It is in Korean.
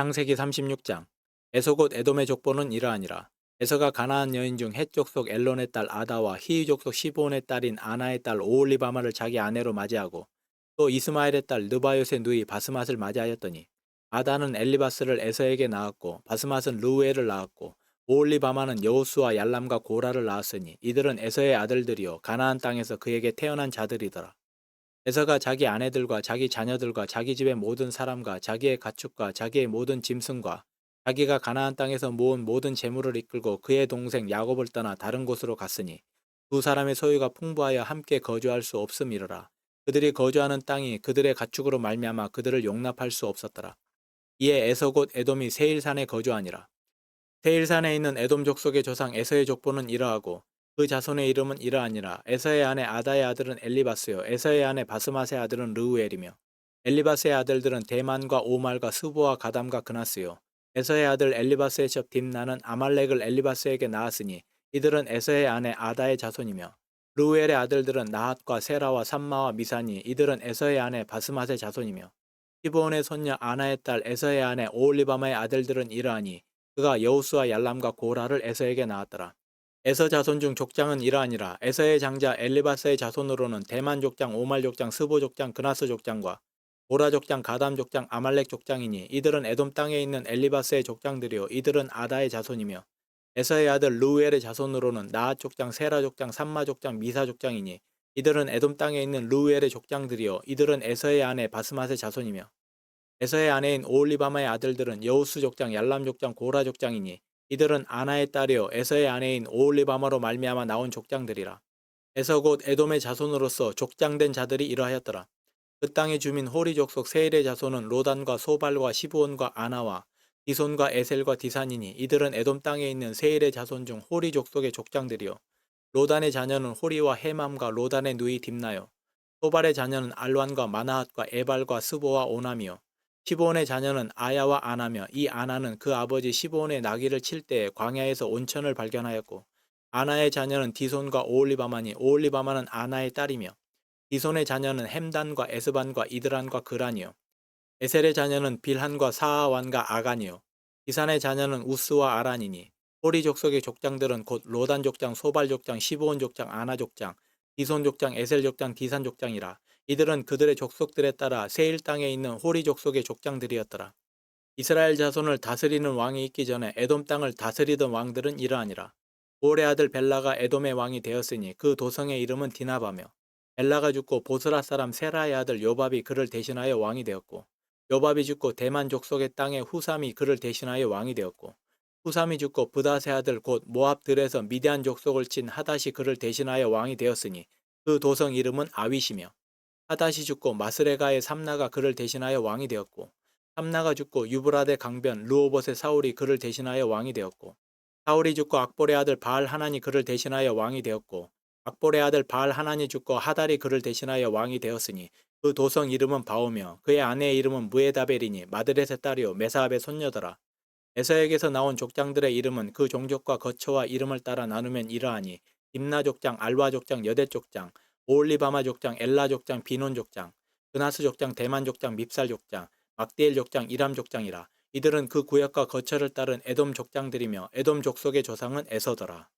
창세기 36장 에서 곧 에돔의 족보는 이러하니라. 에서가 가나안 여인 중헷 족속 엘론의 딸 아다와 히위 족속 시브온의 딸인 아나의 딸 오올리바마를 자기 아내로 맞이하고 또 이스마엘의 딸 느바요의 누이 바스맛을 맞이하였더니 아다는 엘리바스를 에서에게 낳았고 바스맛은 르우엘을 낳았고 오올리바마는 여우스와 얄람과 고라를 낳았으니 이들은 에서의 아들들이요 가나안 땅에서 그에게 태어난 자들이더라. 에서가 자기 아내들과 자기 자녀들과 자기 집의 모든 사람과 자기의 가축과 자기의 모든 짐승과 자기가 가나안 땅에서 모은 모든 재물을 이끌고 그의 동생 야곱을 떠나 다른 곳으로 갔으니 두 사람의 소유가 풍부하여 함께 거주할 수 없음이러라. 그들이 거주하는 땅이 그들의 가축으로 말미암아 그들을 용납할 수 없었더라. 이에 에서 곧 에돔이 세일산에 거주하니라. 세일산에 있는 에돔 족속의 조상 에서의 족보는 이러하고 그 자손의 이름은 이러하니라. 에서의 아내 아다의 아들은 엘리바스요. 에서의 아내 바스맛의 아들은 르우엘이며 엘리바스의 아들들은 대만과 오말과 스보와 가담과 그나스요. 에서의 아들 엘리바스의 첩 딥나는 아말렉을 엘리바스에게 낳았으니 이들은 에서의 아내 아다의 자손이며 르우엘의 아들들은 나핫과 세라와 삼마와 미사니 이들은 에서의 아내 바스맛의 자손이며 히브온의 손녀 아나의 딸 에서의 아내 오올리바마의 아들들은 이러하니 그가 여우스와 얄람과 고라를 에서에게 낳았더라. 에서 자손 중 족장은 이러하니라. 에서의 장자 엘리바스의 자손으로는 대만 족장, 오말 족장, 스보 족장, 그나스 족장과 보라 족장, 가담 족장, 아말렉 족장이니 이들은 에돔 땅에 있는 엘리바스의 족장들이요 이들은 아다의 자손이며 에서의 아들 루엘의 자손으로는 나앗 족장, 세라 족장, 삼마 족장, 미사 족장이니 이들은 에돔 땅에 있는 루엘의 족장들이요 이들은 에서의 아내 바스맛의 자손이며 에서의 아내인 오올리바마의 아들들은 여우스 족장, 얄람 족장, 고라 족장이니 이들은 아나의 딸이요 에서의 아내인 오올리바마로 말미암아 나온 족장들이라. 에서 곧 에돔의 자손으로서 족장된 자들이 이러하였더라. 그 땅의 주민 호리 족속 세일의 자손은 로단과 소발과 시브온과 아나와 디손과 에셀과 디산이니 이들은 에돔 땅에 있는 세일의 자손 중 호리 족속의 족장들이요. 로단의 자녀는 호리와 헤맘과 로단의 누이 딥나요. 소발의 자녀는 알완과 마나핫과 에발과 스보와 오남이요 시브온의 자녀는 아야와 아나며 이 아나는 그 아버지 시브온의 나귀를 칠 때에 광야에서 온천을 발견하였고 아나의 자녀는 디손과 오올리바마니 오올리바마는 아나의 딸이며 디손의 자녀는 햄단과 에스반과 이드란과 그란이요. 에셀의 자녀는 빌한과 사아완과 아간이요. 디산의 자녀는 우스와 아란이니 호리 족속의 족장들은 곧 로단 족장, 소발 족장, 시브온 족장, 아나 족장, 디손 족장, 에셀 족장, 디산 족장이라 이들은 그들의 족속들에 따라 세일 땅에 있는 호리 족속의 족장들이었더라. 이스라엘 자손을 다스리는 왕이 있기 전에 에돔 땅을 다스리던 왕들은 이러하니라. 올의 아들 벨라가 에돔의 왕이 되었으니 그 도성의 이름은 디나바며 벨라가 죽고 보스라 사람 세라의 아들 요밥이 그를 대신하여 왕이 되었고 요밥이 죽고 대만 족속의 땅에 후삼이 그를 대신하여 왕이 되었고 후삼이 죽고 부다세 아들 곧 모압들에서 미디안 족속을 친 하닷이 그를 대신하여 왕이 되었으니 그 도성 이름은 아윗이며 하닷이 죽고 마스레가의 삼나가 그를 대신하여 왕이 되었고 삼나가 죽고 유브라데 강변 르오봇의 사울이 그를 대신하여 왕이 되었고 사울이 죽고 악볼의 아들 바알 하나니 그를 대신하여 왕이 되었고 악볼의 아들 바알 하나니 죽고 하달이 그를 대신하여 왕이 되었으니 그 도성 이름은 바오며 그의 아내의 이름은 무에다벨이니 마드렛의 딸이요 메사압의 손녀더라. 에서에게서 나온 족장들의 이름은 그 종족과 거처와 이름을 따라 나누면 이러하니 임나 족장, 알와 족장, 여대 족장, 오올리바마 족장, 엘라 족장, 비논 족장, 그나스 족장, 대만 족장, 밉살 족장, 막디엘 족장, 이람 족장이라. 이들은 그 구역과 거처를 따른 에돔 족장들이며 에돔 족속의 조상은 에서더라.